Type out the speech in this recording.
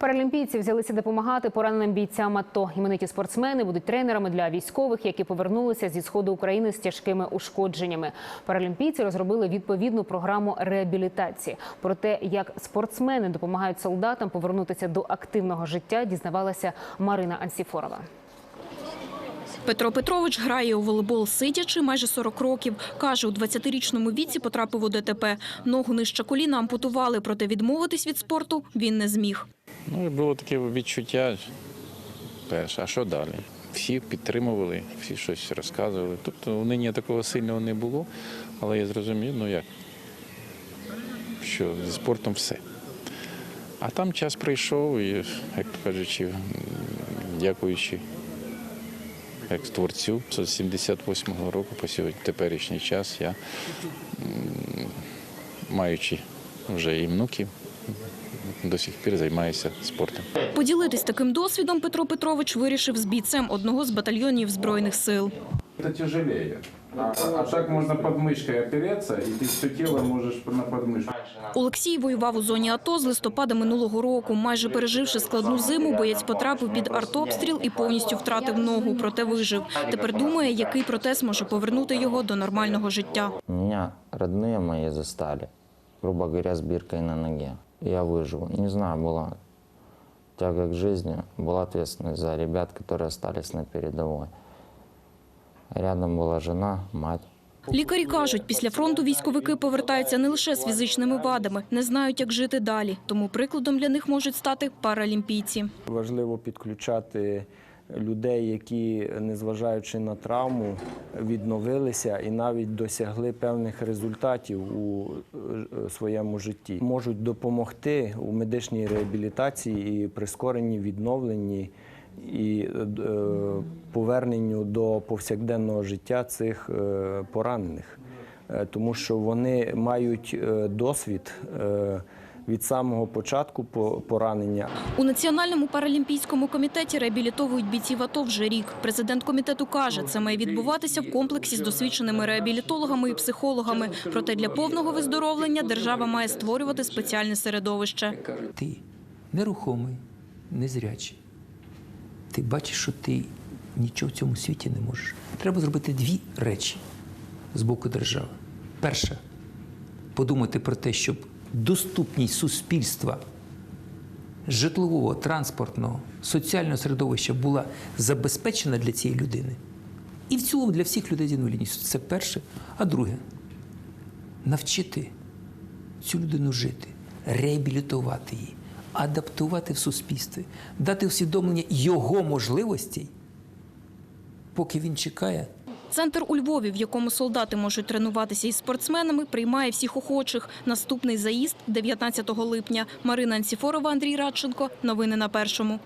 Паралімпійці взялися допомагати пораненим бійцям АТО. Імениті спортсмени будуть тренерами для військових, які повернулися зі сходу України з тяжкими ушкодженнями. Паралімпійці розробили відповідну програму реабілітації. Про те, як спортсмени допомагають солдатам повернутися до активного життя, дізнавалася Марина Ансіфорова. Петро Петрович грає у волейбол сидячи майже 40 років. Каже, у 20-річному віці потрапив у ДТП. Ногу нижче коліна ампутували, проте відмовитись від спорту він не зміг. Ну, і було таке відчуття перше, а що далі? Всі підтримували, всі щось розказували. Тобто униння такого сильного не було, але я зрозумів, ну як, що зі спортом все. А там час прийшов, і, як то кажучи, дякуючи як творцю з 78-го року по сьогодні теперішній час я, маючи вже і внуків, до сих пір займаюся спортом. Поділитись таким досвідом Петро Петрович вирішив з бійцем одного з батальйонів Збройних сил. Это тяжелее. А, а так можно подмышкой опереться, и ты все тело можешь на подмышку. Олексій воював у зоні АТО з листопада минулого року. Майже переживши складну зиму, боєць потрапив під артобстріл і повністю втратив ногу, проте вижив. Тепер думає, який протез може повернути його до нормального життя. Меня родные мои застали, грубо говоря, с биркой на ноге. Я выжил. Не знаю, была тяга к жизни, была ответственность за ребят, которые остались на передовой. Рядом была жена, мать. Лікарі кажуть, після фронту військовики повертаються не лише з фізичними вадами, не знають, як жити далі. Тому прикладом для них можуть стати паралімпійці. Важливо підключати людей, які, незважаючи на травму, відновилися і навіть досягли певних результатів у е, своєму житті. Можуть допомогти у медичній реабілітації і прискоренні відновленні і е, поверненню до повсякденного життя цих е, поранених, Е, тому що вони мають е, досвід. Від самого початку поранення У Національному паралімпійському комітеті реабілітовують бійців АТО вже рік. Президент комітету каже, це має відбуватися в комплексі з досвідченими реабілітологами і психологами. Проте для повного виздоровлення держава має створювати спеціальне середовище. Ти нерухомий, незрячий. Ти бачиш, що ти нічого в цьому світі не можеш. Треба зробити дві речі з боку держави. Перша подумати про те, щоб доступність суспільства житлового, транспортного, соціального середовища була забезпечена для цієї людини. І в цілому для всіх людей з інвалідністю. Це перше. А друге навчити цю людину жити, реабілітувати її, адаптувати в суспільстві, дати усвідомлення його можливостей, поки він чекає Центр у Львові, в якому солдати можуть тренуватися із спортсменами, приймає всіх охочих. Наступний заїзд 19 липня. Марина Анціфорова, Андрій Радченко. Новини на першому.